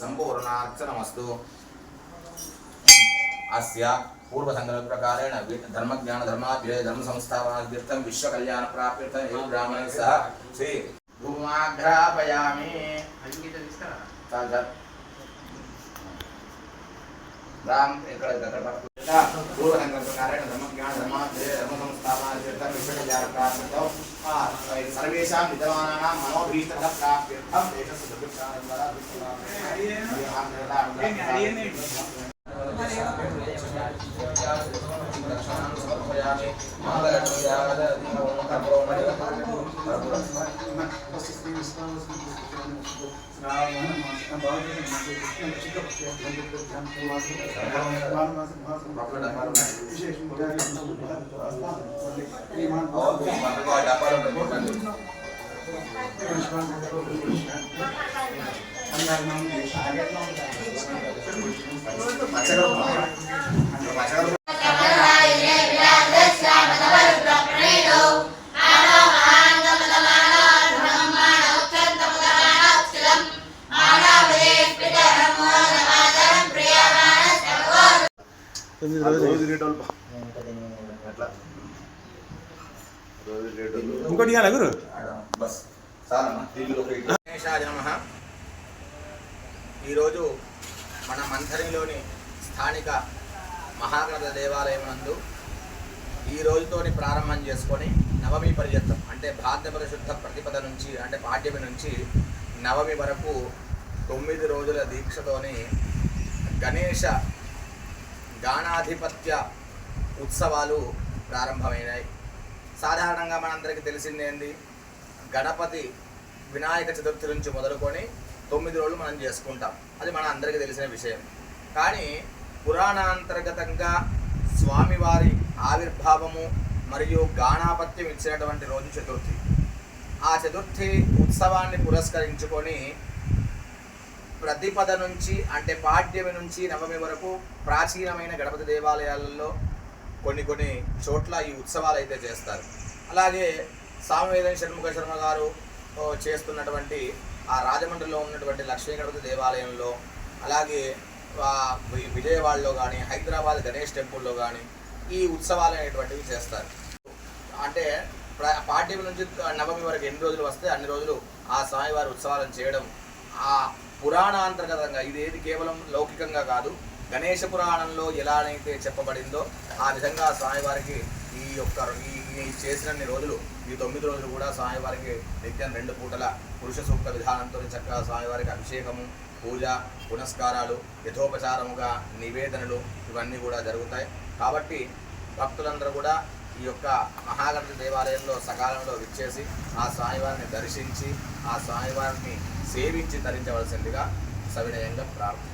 సంపూర్ణార్చనమస్తు. అస్య పూర్వసంకల్పప్రకారేణ ధర్మజ్ఞాన ధర్మాభ్యయ ధర్మ సంస్థాపనార్థం విశ్వకళ్యాణ ప్రాప్యర్థం ఏ బ్రాహ్మణ సహ శ్రీ భూమాఘ్రాపయామి రామ్ ఇక్కడ పూర్వసంకల్ప ధర్మజ్ఞాన ధర్మాభ్యయ ధర్మ సంస్థాపనార్థం విశ్వకళ్యాణ ప్రాప్యర్థం सर्वेषां विद्यमानानां मनोभीष्टफलप्राप्त्यर्थं देशस्य विशेष ద్వారా రోజు రేట్ వాళ్ళు ఇంకోటి ఇవ్వాలి గురు? బస్. చాలమ్మా గణేశాయ నమః. ఈరోజు మన మంథనిలోని స్థానిక మహాగణపతి దేవాలయం నందు ఈ రోజుతోని ప్రారంభం చేసుకొని నవమి పర్యంతం అంటే భాద్రపద శుద్ధ ప్రతిపద నుంచి అంటే పాడ్యమి నుంచి నవమి వరకు తొమ్మిది రోజుల దీక్షతోని గణేష గానాధిపత్య ఉత్సవాలు ప్రారంభమైనాయి. సాధారణంగా మనందరికీ తెలిసిందేంది గణపతి వినాయక చతుర్థి నుంచి మొదలుకొని తొమ్మిది రోజులు మనం చేసుకుంటాం. అది మన అందరికీ తెలిసిన విషయం. కానీ పురాణాంతర్గతంగా స్వామివారి ఆవిర్భావము మరియు గాణాపత్యం ఇచ్చినటువంటి రోజు చతుర్థి. ఆ చతుర్థి ఉత్సవాన్ని పురస్కరించుకొని ప్రతిపద నుంచి అంటే పాడ్యమి నుంచి నవమి వరకు ప్రాచీనమైన గణపతి దేవాలయాలలో కొన్ని కొన్ని చోట్ల ఈ ఉత్సవాలు అయితే చేస్తారు. అలాగే సామవేదం షణ్ముఖ శర్మ గారు చేస్తున్నటువంటి ఆ రాజమండ్రిలో ఉన్నటువంటి లక్ష్మీ గణపతి దేవాలయంలో అలాగే విజయవాడలో కానీ హైదరాబాద్ గణేష్ టెంపుల్లో కానీ ఈ ఉత్సవాలు అనేటువంటివి చేస్తారు. అంటే పాఠ్యం నుంచి నవమి వరకు ఎన్ని రోజులు వస్తే అన్ని రోజులు ఆ స్వామివారి ఉత్సవాలను చేయడం ఆ పురాణాంతర్గతంగా ఇది ఏది కేవలం లౌకికంగా కాదు గణేష పురాణంలో ఎలానైతే చెప్పబడిందో ఆ విధంగా స్వామివారికి ఈ యొక్క ఈ ఈ చేసినన్ని రోజులు ఈ తొమ్మిది రోజులు కూడా స్వామివారికి నిత్యం రెండు పూటల పురుష సూక్త విధానంతో చక్కగా స్వామివారికి అభిషేకము పూజ పునస్కారాలు యథోపచారముగా నివేదనలు ఇవన్నీ కూడా జరుగుతాయి. కాబట్టి భక్తులందరూ కూడా ఈ యొక్క మహాగణపతి దేవాలయంలో సకాలంలో విచ్చేసి ఆ స్వామివారిని దర్శించి ఆ స్వామివారిని సేవించి తరించవలసిందిగా సవినయంగా ప్రార్థన